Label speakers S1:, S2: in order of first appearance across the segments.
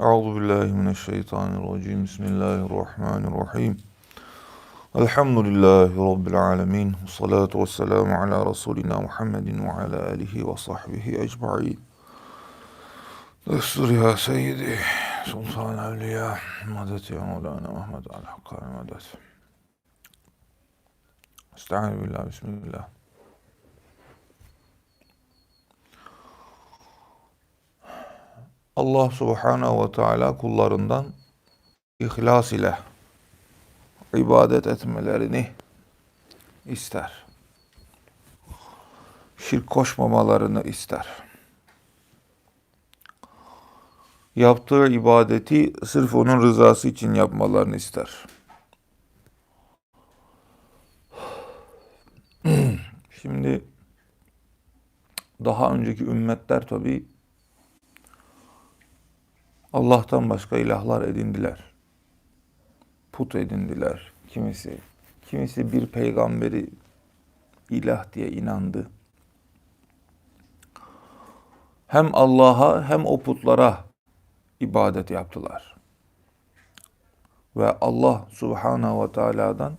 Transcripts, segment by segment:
S1: أعوذ بالله من الشيطان الرجيم. بسم الله الرحمن الرحيم. الحمد لله رب العالمين والصلاة والسلام على رسولنا محمد وعلى آله وصحبه أجمعين. دستور يا سيدي سلطان أولياء مدت يا مولانا محمد على حقا مدت استعان بالله بسم الله. Allah subhanahu ve teala kullarından ihlas ile ibadet etmelerini ister. Şirk koşmamalarını ister. Yaptığı ibadeti sırf onun rızası için yapmalarını ister. Şimdi daha önceki ümmetler tabii Allah'tan başka ilahlar edindiler. Put edindiler kimisi. Kimisi bir peygamberi ilah diye inandı. Hem Allah'a hem o putlara ibadet yaptılar. Ve Allah Subhanahu ve Teala'dan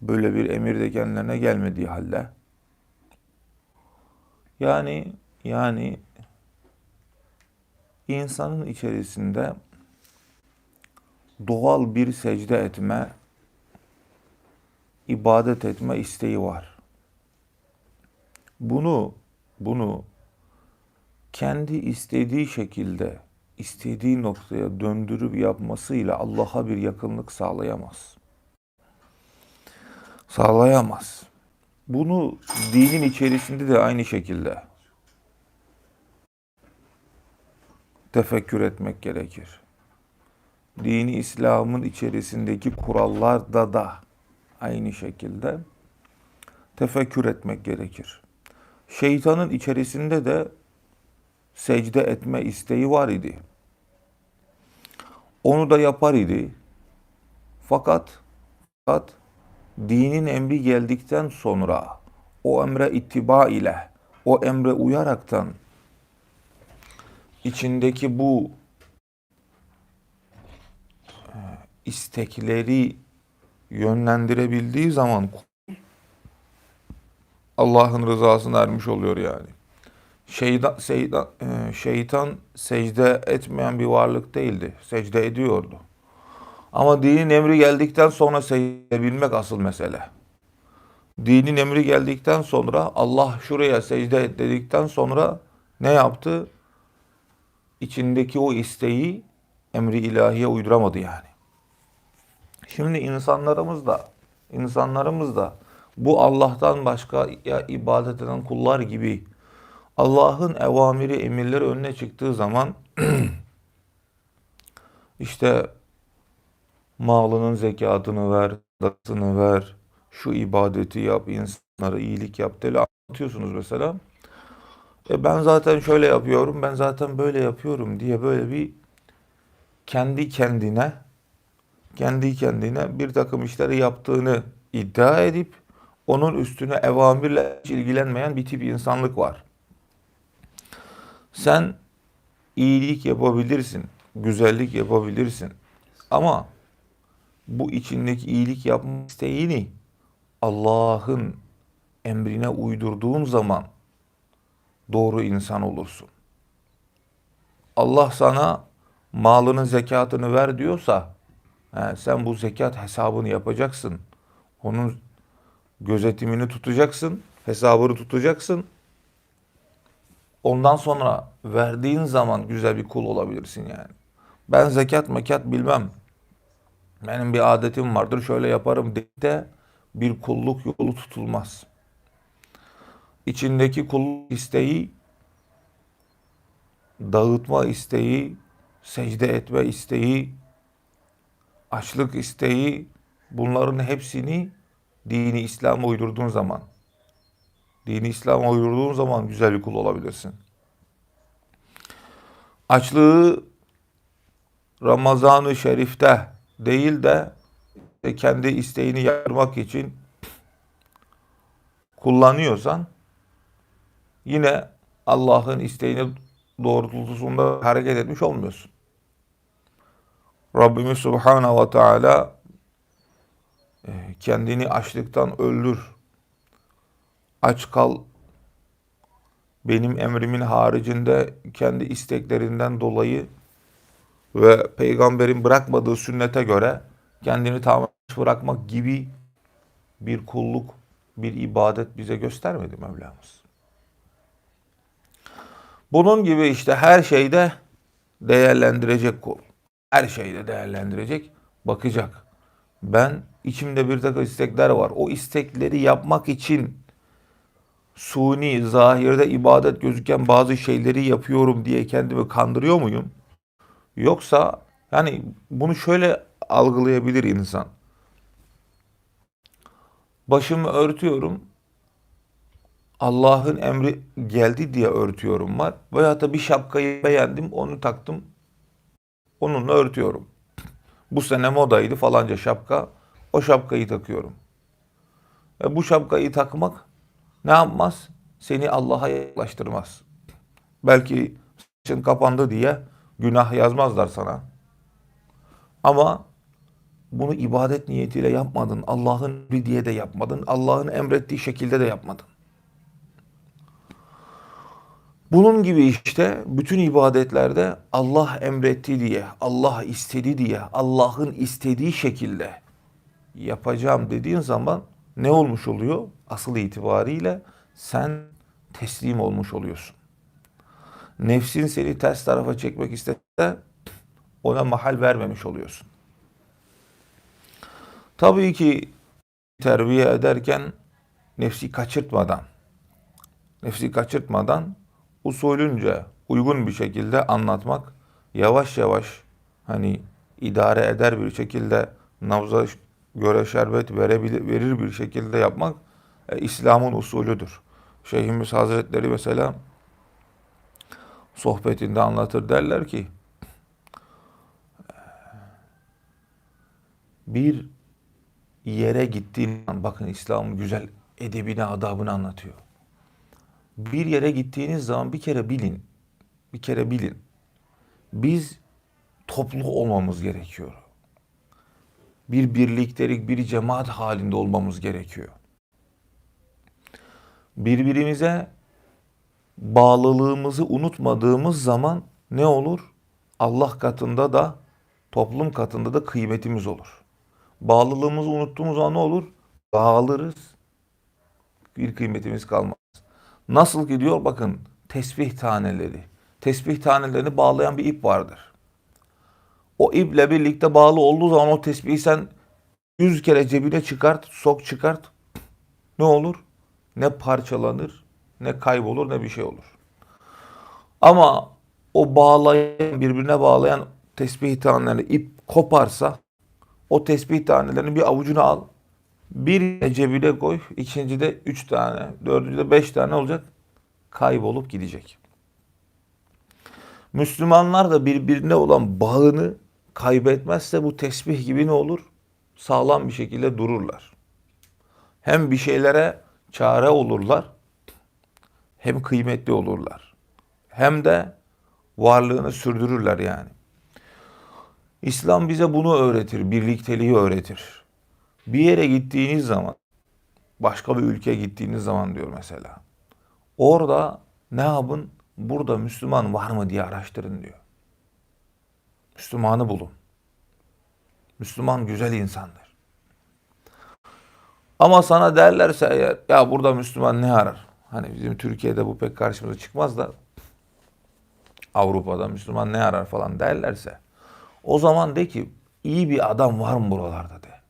S1: böyle bir emir de kendilerine gelmediği halde yani yani insanın içerisinde doğal bir secde etme, ibadet etme isteği var. Bunu bunu kendi istediği şekilde, istediği noktaya döndürüp yapmasıyla Allah'a bir yakınlık sağlayamaz. Sağlayamaz. Bunu dinin içerisinde de aynı şekilde tefekkür etmek gerekir. Dini İslam'ın içerisindeki kurallarda da aynı şekilde tefekkür etmek gerekir. Şeytanın içerisinde de secde etme isteği var idi. Onu da yapar idi. Fakat, fakat dinin emri geldikten sonra o emre ittiba ile, o emre uyaraktan içindeki bu e, istekleri yönlendirebildiği zaman Allah'ın rızasına ermiş oluyor yani. Şeytan, şeytan, e, şeytan secde etmeyen bir varlık değildi. Secde ediyordu. Ama dinin emri geldikten sonra secde bilmek asıl mesele. Dinin emri geldikten sonra Allah şuraya secde et dedikten sonra ne yaptı? İçindeki o isteği emri ilahiye uyduramadı yani. Şimdi insanlarımız da insanlarımız da bu Allah'tan başka ya ibadet eden kullar gibi Allah'ın evamiri, emirleri önüne çıktığı zaman işte malının zekatını ver, dasını ver, şu ibadeti yap, insanlara iyilik yap diye anlatıyorsunuz mesela. E ben zaten şöyle yapıyorum, ben zaten böyle yapıyorum diye böyle bir kendi kendine kendi kendine bir takım işleri yaptığını iddia edip onun üstüne evamirle hiç ilgilenmeyen bir tip insanlık var. Sen iyilik yapabilirsin, güzellik yapabilirsin. Ama bu içindeki iyilik yapma isteğini Allah'ın emrine uydurduğun zaman doğru insan olursun. Allah sana malının zekatını ver diyorsa he, sen bu zekat hesabını yapacaksın. Onun gözetimini tutacaksın, hesabını tutacaksın. Ondan sonra verdiğin zaman güzel bir kul olabilirsin yani. Ben zekat mekat bilmem. Benim bir adetim vardır şöyle yaparım de bir kulluk yolu tutulmaz içindeki kul isteği, dağıtma isteği, secde etme isteği, açlık isteği bunların hepsini dini İslam'a uydurduğun zaman dini İslam'a uydurduğun zaman güzel bir kul olabilirsin. Açlığı Ramazan-ı Şerif'te değil de kendi isteğini yapmak için kullanıyorsan yine Allah'ın isteğini doğrultusunda hareket etmiş olmuyorsun. Rabbimiz Subhanahu ve Teala e, kendini açlıktan öldür, aç kal, benim emrimin haricinde kendi isteklerinden dolayı ve peygamberin bırakmadığı sünnete göre kendini tamamen bırakmak gibi bir kulluk, bir ibadet bize göstermedi Mevlamız. Bunun gibi işte her şeyde değerlendirecek kul. Her şeyde değerlendirecek, bakacak. Ben içimde bir takım istekler var. O istekleri yapmak için suni, zahirde ibadet gözüken bazı şeyleri yapıyorum diye kendimi kandırıyor muyum? Yoksa yani bunu şöyle algılayabilir insan. Başımı örtüyorum. Allah'ın emri geldi diye örtüyorum var. Veya da bir şapkayı beğendim, onu taktım. Onunla örtüyorum. Bu sene modaydı falanca şapka. O şapkayı takıyorum. E bu şapkayı takmak ne yapmaz? Seni Allah'a yaklaştırmaz. Belki saçın kapandı diye günah yazmazlar sana. Ama bunu ibadet niyetiyle yapmadın. Allah'ın emri diye de yapmadın. Allah'ın emrettiği şekilde de yapmadın. Bunun gibi işte bütün ibadetlerde Allah emretti diye, Allah istedi diye, Allah'ın istediği şekilde yapacağım dediğin zaman ne olmuş oluyor? Asıl itibariyle sen teslim olmuş oluyorsun. Nefsin seni ters tarafa çekmek istese ona mahal vermemiş oluyorsun. Tabii ki terbiye ederken nefsi kaçırtmadan, nefsi kaçırtmadan usulünce uygun bir şekilde anlatmak, yavaş yavaş hani idare eder bir şekilde nabza göre şerbet verebilir, verir bir şekilde yapmak e, İslam'ın usulüdür. Şeyhimiz Hazretleri mesela sohbetinde anlatır derler ki bir yere gittiğin bakın İslam'ın güzel edebini, adabını anlatıyor. Bir yere gittiğiniz zaman bir kere bilin. Bir kere bilin. Biz toplu olmamız gerekiyor. Bir birliktelik, bir cemaat halinde olmamız gerekiyor. Birbirimize bağlılığımızı unutmadığımız zaman ne olur? Allah katında da toplum katında da kıymetimiz olur. Bağlılığımızı unuttuğumuz zaman ne olur? Dağılırız. Bir kıymetimiz kalmaz. Nasıl gidiyor? Bakın tesbih taneleri. Tesbih tanelerini bağlayan bir ip vardır. O iple birlikte bağlı olduğu zaman o tesbihi sen yüz kere cebine çıkart, sok çıkart. Ne olur? Ne parçalanır, ne kaybolur, ne bir şey olur. Ama o bağlayan, birbirine bağlayan tesbih tanelerini ip koparsa o tesbih tanelerini bir avucuna al. Bir cebine koy, ikinci de üç tane, dördüncü de beş tane olacak. Kaybolup gidecek. Müslümanlar da birbirine olan bağını kaybetmezse bu tesbih gibi ne olur? Sağlam bir şekilde dururlar. Hem bir şeylere çare olurlar, hem kıymetli olurlar. Hem de varlığını sürdürürler yani. İslam bize bunu öğretir, birlikteliği öğretir. Bir yere gittiğiniz zaman, başka bir ülkeye gittiğiniz zaman diyor mesela. Orada ne yapın? Burada Müslüman var mı diye araştırın diyor. Müslümanı bulun. Müslüman güzel insandır. Ama sana derlerse eğer ya burada Müslüman ne arar? Hani bizim Türkiye'de bu pek karşımıza çıkmaz da Avrupa'da Müslüman ne arar falan derlerse o zaman de ki iyi bir adam var mı buralarda de.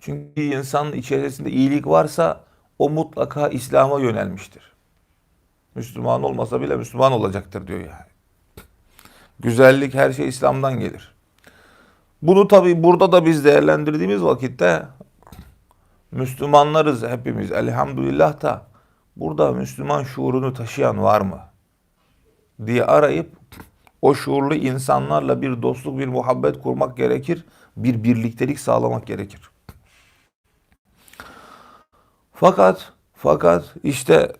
S1: Çünkü insanın içerisinde iyilik varsa o mutlaka İslam'a yönelmiştir. Müslüman olmasa bile Müslüman olacaktır diyor yani. Güzellik her şey İslam'dan gelir. Bunu tabi burada da biz değerlendirdiğimiz vakitte Müslümanlarız hepimiz elhamdülillah da burada Müslüman şuurunu taşıyan var mı? diye arayıp o şuurlu insanlarla bir dostluk, bir muhabbet kurmak gerekir. Bir birliktelik sağlamak gerekir. Fakat fakat işte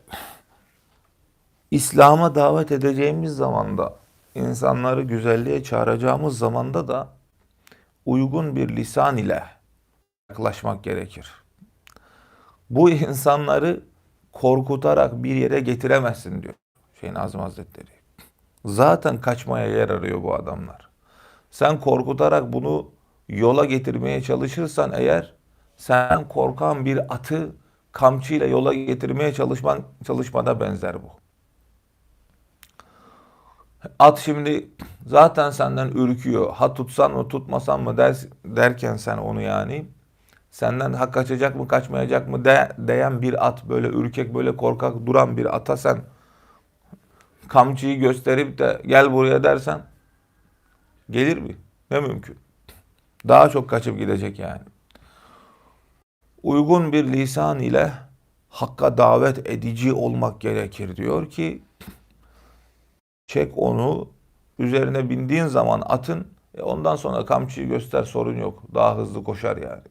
S1: İslam'a davet edeceğimiz zamanda, insanları güzelliğe çağıracağımız zamanda da uygun bir lisan ile yaklaşmak gerekir. Bu insanları korkutarak bir yere getiremezsin diyor Şeyh Nazım Hazretleri. Zaten kaçmaya yer arıyor bu adamlar. Sen korkutarak bunu yola getirmeye çalışırsan eğer sen korkan bir atı kamçıyla yola getirmeye çalışman çalışmana benzer bu. At şimdi zaten senden ürküyor. Ha tutsan mı tutmasan mı der, derken sen onu yani senden ha kaçacak mı kaçmayacak mı de, diyen bir at böyle ürkek böyle korkak duran bir ata sen kamçıyı gösterip de gel buraya dersen gelir mi? Ne mümkün. Daha çok kaçıp gidecek yani. Uygun bir lisan ile hakka davet edici olmak gerekir diyor ki çek onu üzerine bindiğin zaman atın e ondan sonra kamçıyı göster sorun yok. Daha hızlı koşar yani.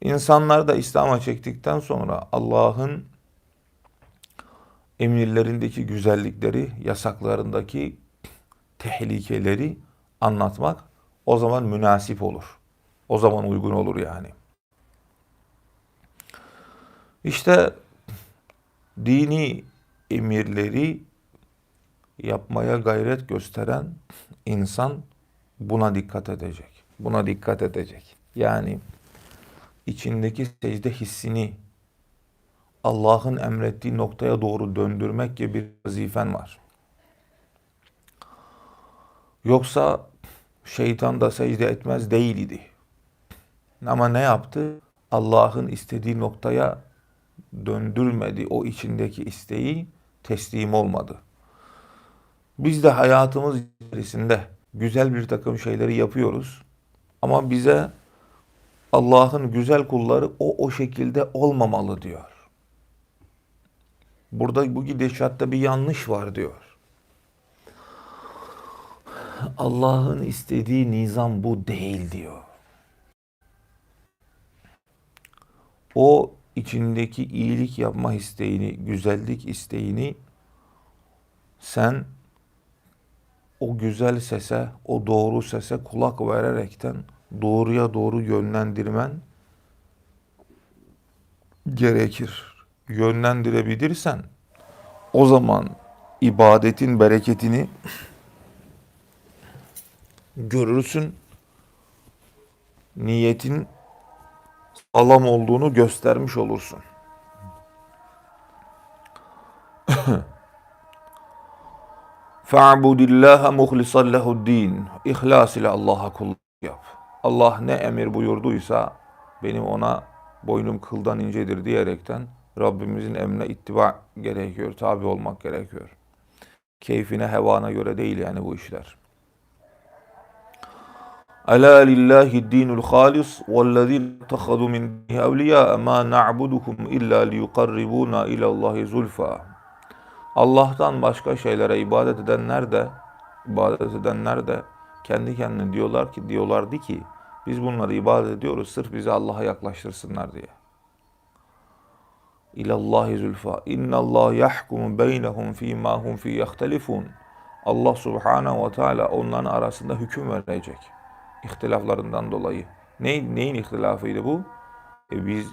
S1: İnsanlar da İslam'a çektikten sonra Allah'ın emirlerindeki güzellikleri, yasaklarındaki tehlikeleri anlatmak o zaman münasip olur. O zaman uygun olur yani. İşte dini emirleri yapmaya gayret gösteren insan buna dikkat edecek. Buna dikkat edecek. Yani içindeki secde hissini Allah'ın emrettiği noktaya doğru döndürmek gibi bir vazifen var. Yoksa şeytan da secde etmez değildi. Ama ne yaptı? Allah'ın istediği noktaya döndürmedi o içindeki isteği, teslim olmadı. Biz de hayatımız içerisinde güzel bir takım şeyleri yapıyoruz. Ama bize Allah'ın güzel kulları o o şekilde olmamalı diyor. Burada bu gidişatta bir yanlış var diyor. Allah'ın istediği nizam bu değil diyor. O içindeki iyilik yapma isteğini, güzellik isteğini sen o güzel sese, o doğru sese kulak vererekten doğruya doğru yönlendirmen gerekir. Yönlendirebilirsen o zaman ibadetin bereketini görürsün. Niyetin sağlam olduğunu göstermiş olursun. Fa'budillaha muhlisan lehu'd-din. İhlas ile Allah'a kulluk yap. Allah ne emir buyurduysa benim ona boynum kıldan incedir diyerekten Rabbimizin emrine ittiba gerekiyor, tabi olmak gerekiyor. Keyfine, hevana göre değil yani bu işler. Ala lillahi dinul halis vellezine tehadu min evliya ma na'budukum illa liyukarribuna ila Allahi zulfa. Allah'tan başka şeylere ibadet edenler de ibadet edenler de kendi kendine diyorlar ki diyorlardı ki biz bunları ibadet ediyoruz sırf bizi Allah'a yaklaştırsınlar diye. İlallahi zulfa. İnnallah yahkumu beynehum fîmâ hum fî yahtelifun. Allah subhanahu ve teala onların arasında hüküm verecek. İhtilaflarından dolayı. Ne, neyin ihtilafıydı bu? E biz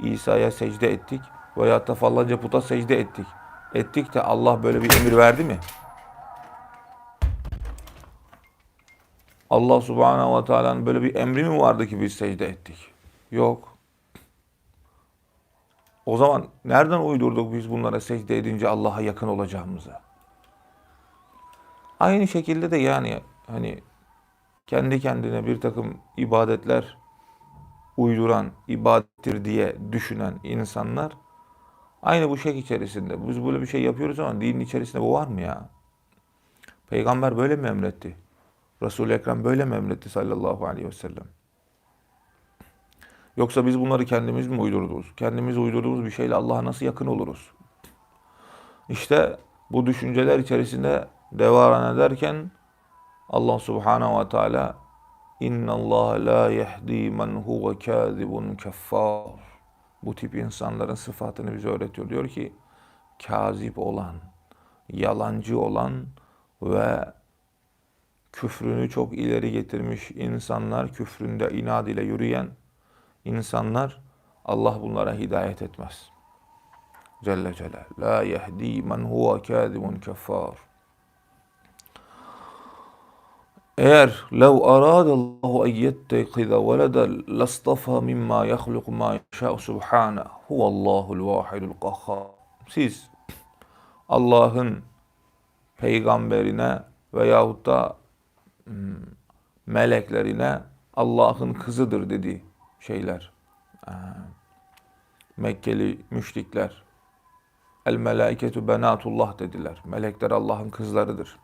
S1: İsa'ya secde ettik veya da falanca puta secde ettik. Ettik de Allah böyle bir emir verdi mi? Allah subhanahu ve teala'nın böyle bir emri mi vardı ki biz secde ettik? Yok. O zaman nereden uydurduk biz bunlara secde edince Allah'a yakın olacağımızı? Aynı şekilde de yani hani kendi kendine bir takım ibadetler uyduran, ibadettir diye düşünen insanlar aynı bu şey içerisinde. Biz böyle bir şey yapıyoruz ama dinin içerisinde bu var mı ya? Peygamber böyle mi emretti? Resul-i Ekrem böyle mi emretti sallallahu aleyhi ve sellem? Yoksa biz bunları kendimiz mi uydurduk? Kendimiz uydurduğumuz bir şeyle Allah'a nasıl yakın oluruz? İşte bu düşünceler içerisinde devaran ederken Allah subhanahu ve teala İnna Allah la yehdi men huve kâzibun keffar. Bu tip insanların sıfatını bize öğretiyor. Diyor ki kazip olan, yalancı olan ve küfrünü çok ileri getirmiş insanlar, küfründe inat ile yürüyen insanlar Allah bunlara hidayet etmez. Celle Celal. La yehdi men huve kâzimun keffâr. Eğer lev aradallahu en yettekize veleden lastafa mimma yahluku ma yeşâ'u subhâne huvallâhul vâhidul kahhâr. Siz Allah'ın peygamberine veyahut da hmm, meleklerine Allah'ın kızıdır dedi şeyler. Mekkeli müşrikler. El melaiketu benatullah dediler. Melekler Allah'ın kızlarıdır.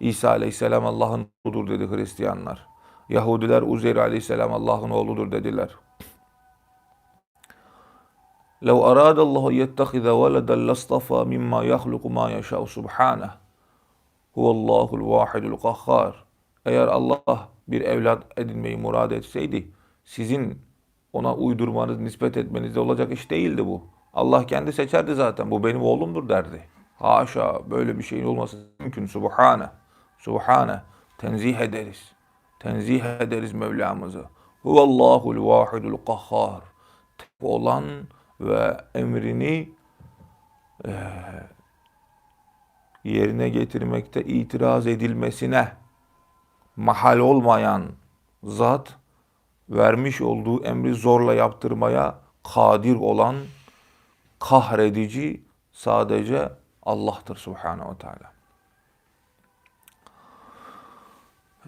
S1: İsa aleyhisselam Allah'ın oğludur dedi Hristiyanlar. Yahudiler Uzeyr aleyhisselam Allah'ın oğludur dediler. لو أراد الله يتخذ ولدا لاصطفى مما يخلق ما يشاء سبحانه هو الله الواحد القهار Eğer Allah bir evlat edinmeyi murad etseydi sizin ona uydurmanız, nispet etmenizde olacak iş değildi bu. Allah kendi seçerdi zaten. Bu benim oğlumdur derdi. Haşa böyle bir şeyin olması mümkün. Subhane. Subhane. Tenzih ederiz. Tenzih ederiz Mevlamızı. Huvallahul vahidul kahhar. Olan ve emrini eee, yerine getirmekte itiraz edilmesine mahal olmayan zat vermiş olduğu emri zorla yaptırmaya kadir olan kahredici sadece Allah'tır Subhanahu ve Teala.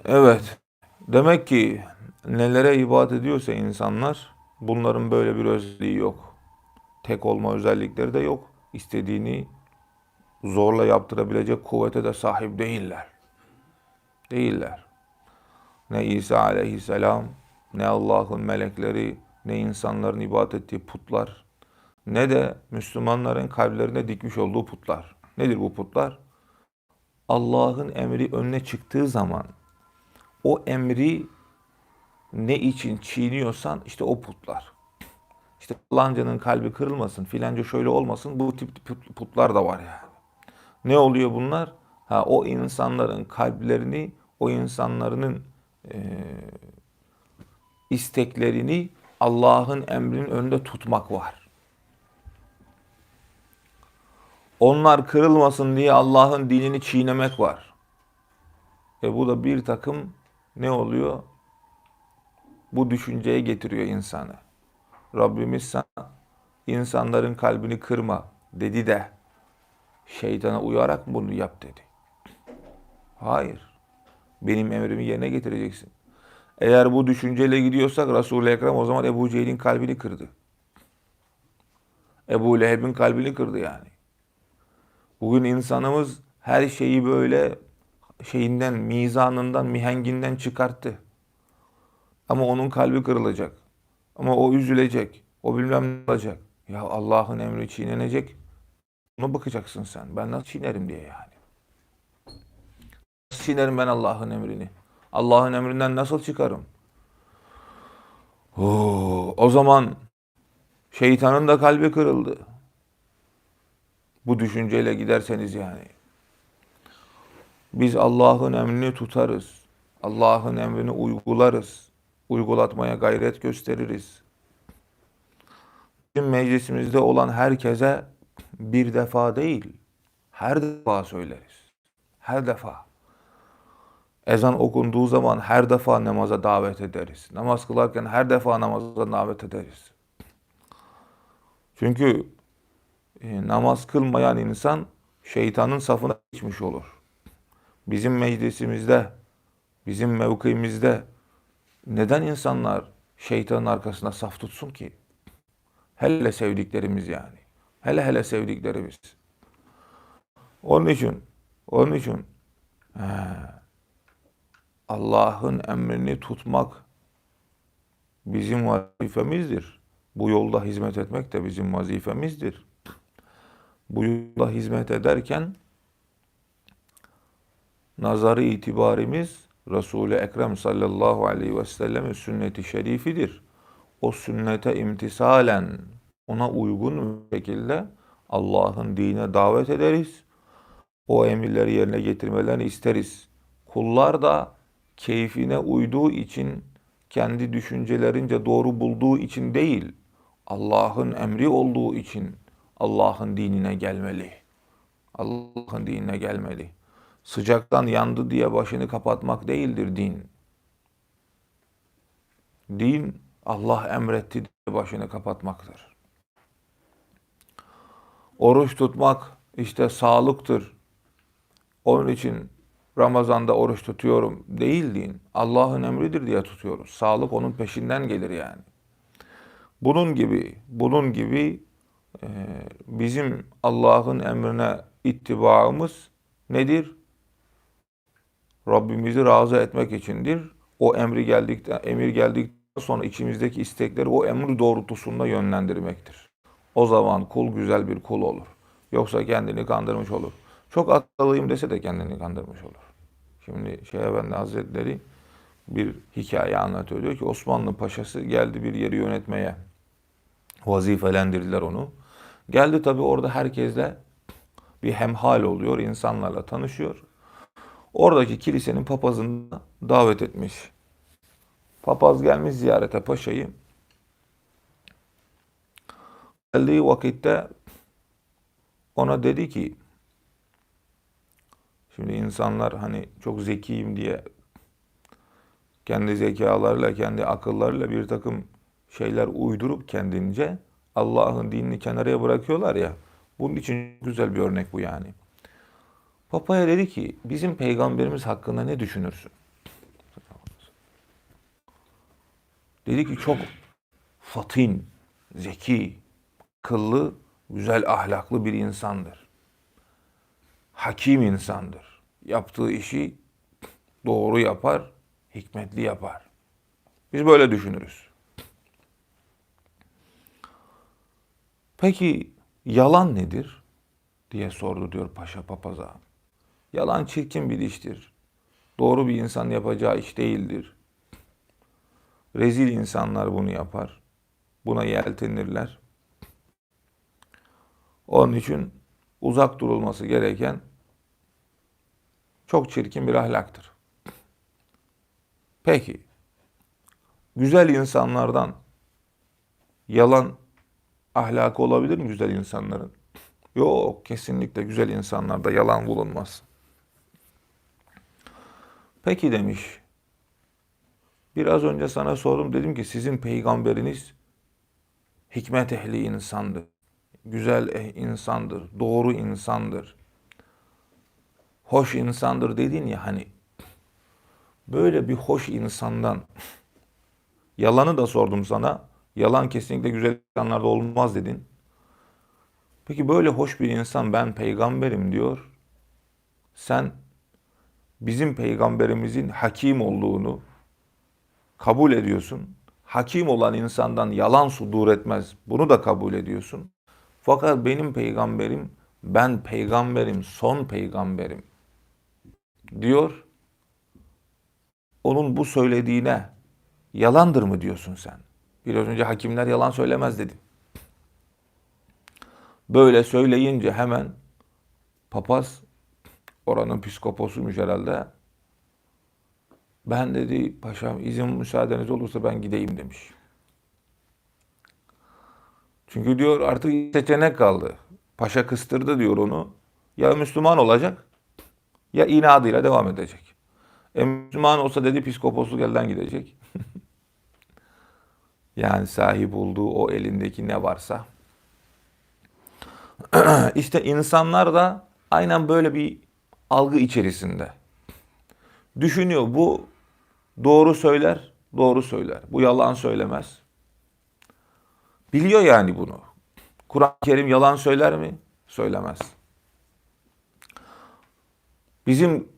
S1: Evet. Demek ki nelere ibadet ediyorsa insanlar bunların böyle bir özelliği yok. Tek olma özellikleri de yok. İstediğini zorla yaptırabilecek kuvvete de sahip değiller. Değiller. Ne İsa aleyhisselam, ne Allah'ın melekleri, ne insanların ibadet ettiği putlar, ne de Müslümanların kalplerine dikmiş olduğu putlar. Nedir bu putlar? Allah'ın emri önüne çıktığı zaman o emri ne için çiğniyorsan işte o putlar. İşte falancanın kalbi kırılmasın, filanca şöyle olmasın bu tip put- putlar da var yani. Ne oluyor bunlar? Ha o insanların kalplerini, o insanların eee, isteklerini Allah'ın emrinin önünde tutmak var. Onlar kırılmasın diye Allah'ın dinini çiğnemek var. E bu da bir takım ne oluyor? Bu düşünceye getiriyor insanı. Rabbimiz sana insanların kalbini kırma dedi de şeytana uyarak bunu yap dedi. Hayır. Benim emrimi yerine getireceksin. Eğer bu düşünceyle gidiyorsak Resul-i Ekrem o zaman Ebu Cehil'in kalbini kırdı. Ebu Leheb'in kalbini kırdı yani. Bugün insanımız her şeyi böyle şeyinden, mizanından, mihenginden çıkarttı. Ama onun kalbi kırılacak. Ama o üzülecek. O bilmem ne olacak. Ya Allah'ın emri çiğnenecek. Buna bakacaksın sen. Ben nasıl çiğnerim diye yani. Nasıl çiğnerim ben Allah'ın emrini? Allah'ın emrinden nasıl çıkarım? Oo, o zaman şeytanın da kalbi kırıldı. Bu düşünceyle giderseniz yani. Biz Allah'ın emrini tutarız. Allah'ın emrini uygularız. Uygulatmaya gayret gösteririz. Bizim meclisimizde olan herkese bir defa değil, her defa söyleriz. Her defa. Ezan okunduğu zaman her defa namaza davet ederiz. Namaz kılarken her defa namaza davet ederiz. Çünkü e, namaz kılmayan insan şeytanın safına geçmiş olur. Bizim meclisimizde, bizim mevkimizde neden insanlar şeytanın arkasında saf tutsun ki? Hele sevdiklerimiz yani. Hele hele sevdiklerimiz. Onun için, onun için Allah'ın emrini tutmak bizim vazifemizdir. Bu yolda hizmet etmek de bizim vazifemizdir. Bu yolda hizmet ederken nazarı itibarimiz Resul-i Ekrem sallallahu aleyhi ve sellemin sünneti şerifidir. O sünnete imtisalen ona uygun bir şekilde Allah'ın dine davet ederiz. O emirleri yerine getirmelerini isteriz. Kullar da keyfine uyduğu için, kendi düşüncelerince doğru bulduğu için değil, Allah'ın emri olduğu için Allah'ın dinine gelmeli. Allah'ın dinine gelmeli. Sıcaktan yandı diye başını kapatmak değildir din. Din Allah emretti diye başını kapatmaktır. Oruç tutmak işte sağlıktır. Onun için Ramazan'da oruç tutuyorum değil din. Allah'ın emridir diye tutuyoruz. Sağlık onun peşinden gelir yani. Bunun gibi, bunun gibi e, bizim Allah'ın emrine ittibaımız nedir? Rabbimizi razı etmek içindir. O emri geldikten, emir geldikten sonra içimizdeki istekleri o emir doğrultusunda yönlendirmektir. O zaman kul güzel bir kul olur. Yoksa kendini kandırmış olur. Çok akıllıyım dese de kendini kandırmış olur. Şimdi Şeyh Efendi Hazretleri bir hikaye anlatıyor. Diyor ki Osmanlı Paşası geldi bir yeri yönetmeye. Vazifelendirdiler onu. Geldi tabi orada herkesle bir hemhal oluyor. insanlarla tanışıyor. Oradaki kilisenin papazını davet etmiş. Papaz gelmiş ziyarete paşayı. Geldiği vakitte ona dedi ki şimdi insanlar hani çok zekiyim diye kendi zekalarıyla, kendi akıllarıyla bir takım şeyler uydurup kendince Allah'ın dinini kenaraya bırakıyorlar ya. Bunun için güzel bir örnek bu yani. Papaya dedi ki bizim peygamberimiz hakkında ne düşünürsün? Dedi ki çok fatin, zeki, akıllı, güzel ahlaklı bir insandır. Hakim insandır. Yaptığı işi doğru yapar, hikmetli yapar. Biz böyle düşünürüz. Peki yalan nedir? diye sordu diyor paşa papaza. Yalan çirkin bir iştir. Doğru bir insan yapacağı iş değildir. Rezil insanlar bunu yapar. Buna yeltenirler. Onun için uzak durulması gereken çok çirkin bir ahlaktır. Peki, güzel insanlardan yalan ahlakı olabilir mi güzel insanların? Yok, kesinlikle güzel insanlarda yalan bulunmaz. Peki demiş. Biraz önce sana sordum dedim ki sizin peygamberiniz hikmet ehli insandır. Güzel eh, insandır, doğru insandır. Hoş insandır dedin ya hani böyle bir hoş insandan yalanı da sordum sana. Yalan kesinlikle güzel insanlarda olmaz dedin. Peki böyle hoş bir insan ben peygamberim diyor. Sen bizim peygamberimizin hakim olduğunu kabul ediyorsun. Hakim olan insandan yalan sudur etmez. Bunu da kabul ediyorsun. Fakat benim peygamberim, ben peygamberim, son peygamberim diyor. Onun bu söylediğine yalandır mı diyorsun sen? Biraz önce hakimler yalan söylemez dedin. Böyle söyleyince hemen papaz oranın psikoposuymuş herhalde. Ben dedi paşam izin müsaadeniz olursa ben gideyim demiş. Çünkü diyor artık seçenek kaldı. Paşa kıstırdı diyor onu. Ya Müslüman olacak ya inadıyla devam edecek. E Müslüman olsa dedi psikoposluk elden gidecek. yani sahip olduğu o elindeki ne varsa. işte insanlar da aynen böyle bir algı içerisinde. Düşünüyor bu doğru söyler, doğru söyler. Bu yalan söylemez. Biliyor yani bunu. Kur'an-ı Kerim yalan söyler mi? Söylemez. Bizim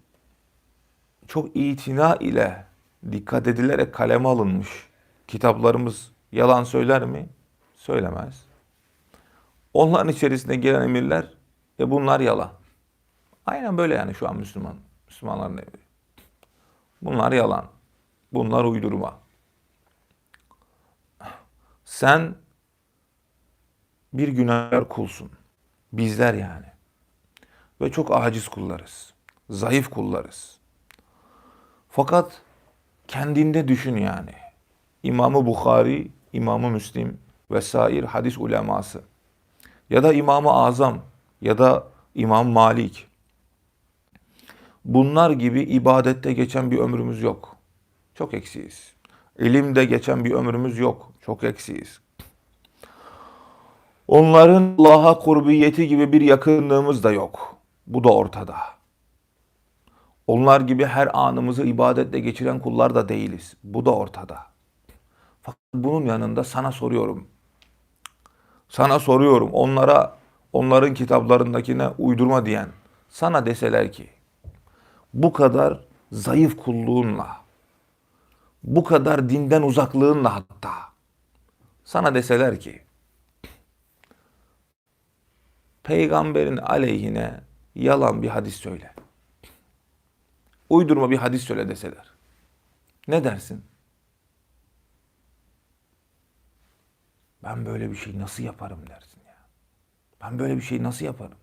S1: çok itina ile dikkat edilerek kaleme alınmış kitaplarımız yalan söyler mi? Söylemez. Onların içerisinde gelen emirler e bunlar yalan. Aynen böyle yani şu an Müslüman. Müslümanların evi. Bunlar yalan. Bunlar uydurma. Sen bir günahkar kulsun. Bizler yani. Ve çok aciz kullarız. Zayıf kullarız. Fakat kendinde düşün yani. İmamı Bukhari, İmamı Müslim vesaire hadis uleması ya da İmamı Azam ya da İmam Malik. Bunlar gibi ibadette geçen bir ömrümüz yok. Çok eksiyiz. İlimde geçen bir ömrümüz yok. Çok eksiyiz. Onların Allah'a kurbiyeti gibi bir yakınlığımız da yok. Bu da ortada. Onlar gibi her anımızı ibadetle geçiren kullar da değiliz. Bu da ortada. Fakat bunun yanında sana soruyorum. Sana soruyorum. Onlara onların kitaplarındakine uydurma diyen sana deseler ki bu kadar zayıf kulluğunla bu kadar dinden uzaklığınla hatta sana deseler ki peygamberin aleyhine yalan bir hadis söyle. Uydurma bir hadis söyle deseler. Ne dersin? Ben böyle bir şey nasıl yaparım dersin ya. Ben böyle bir şey nasıl yaparım?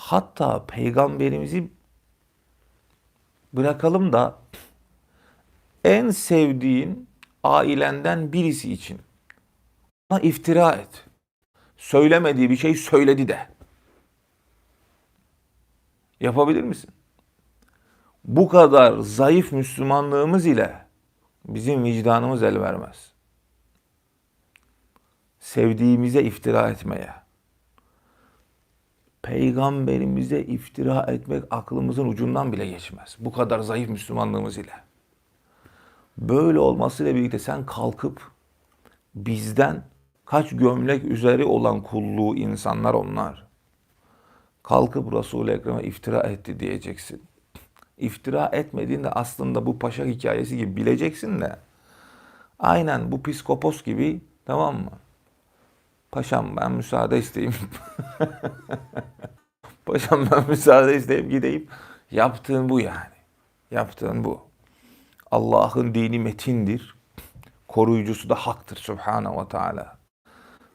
S1: Hatta peygamberimizi bırakalım da en sevdiğin ailenden birisi için ona iftira et. Söylemediği bir şey söyledi de. Yapabilir misin? Bu kadar zayıf Müslümanlığımız ile bizim vicdanımız el vermez. Sevdiğimize iftira etmeye, peygamberimize iftira etmek aklımızın ucundan bile geçmez. Bu kadar zayıf Müslümanlığımız ile. Böyle olmasıyla birlikte sen kalkıp bizden kaç gömlek üzeri olan kulluğu insanlar onlar. Kalkıp Resul-i Ekrem'e iftira etti diyeceksin. İftira etmediğinde aslında bu paşa hikayesi gibi bileceksin de aynen bu psikopos gibi tamam mı? Paşam ben müsaade isteyeyim. Paşam ben müsaade isteyip gideyim. Yaptığın bu yani. Yaptığın bu. Allah'ın dini metindir. Koruyucusu da haktır Subhanahu ve Teala.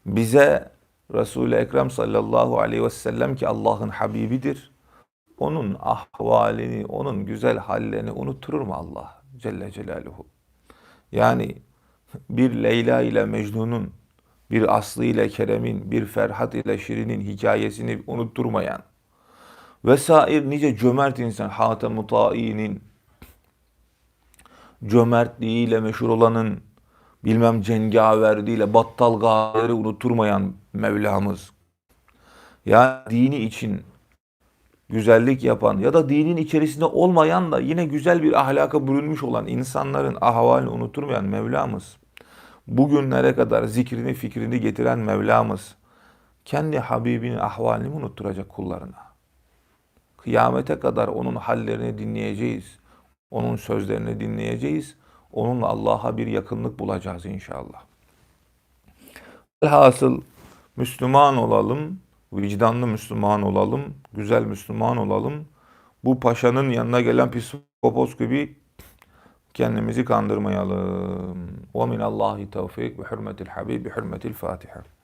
S1: Bize Resul-i Ekrem sallallahu aleyhi ve sellem ki Allah'ın Habibidir. Onun ahvalini, onun güzel hallerini unutturur mu Allah Celle Celaluhu? Yani bir Leyla ile Mecnun'un, bir Aslı ile Kerem'in, bir Ferhat ile Şirin'in hikayesini unutturmayan vesair nice cömert insan Hatem-i Ta'i'nin cömertliğiyle meşhur olanın bilmem cengaverliğiyle battal gazileri unutturmayan Mevlamız. Ya dini için güzellik yapan ya da dinin içerisinde olmayan da yine güzel bir ahlaka bürünmüş olan insanların ahvalini unutturmayan Mevlamız. Bugünlere kadar zikrini fikrini getiren Mevlamız. Kendi Habibinin ahvalini unutturacak kullarına? Kıyamete kadar onun hallerini dinleyeceğiz. Onun sözlerini dinleyeceğiz. Onunla Allah'a bir yakınlık bulacağız inşallah. Elhasıl Müslüman olalım, vicdanlı Müslüman olalım, güzel Müslüman olalım. Bu paşanın yanına gelen psikopos gibi kendimizi kandırmayalım. Ve minallahi tevfik ve hürmetil habib, bi hürmetil Fatiha.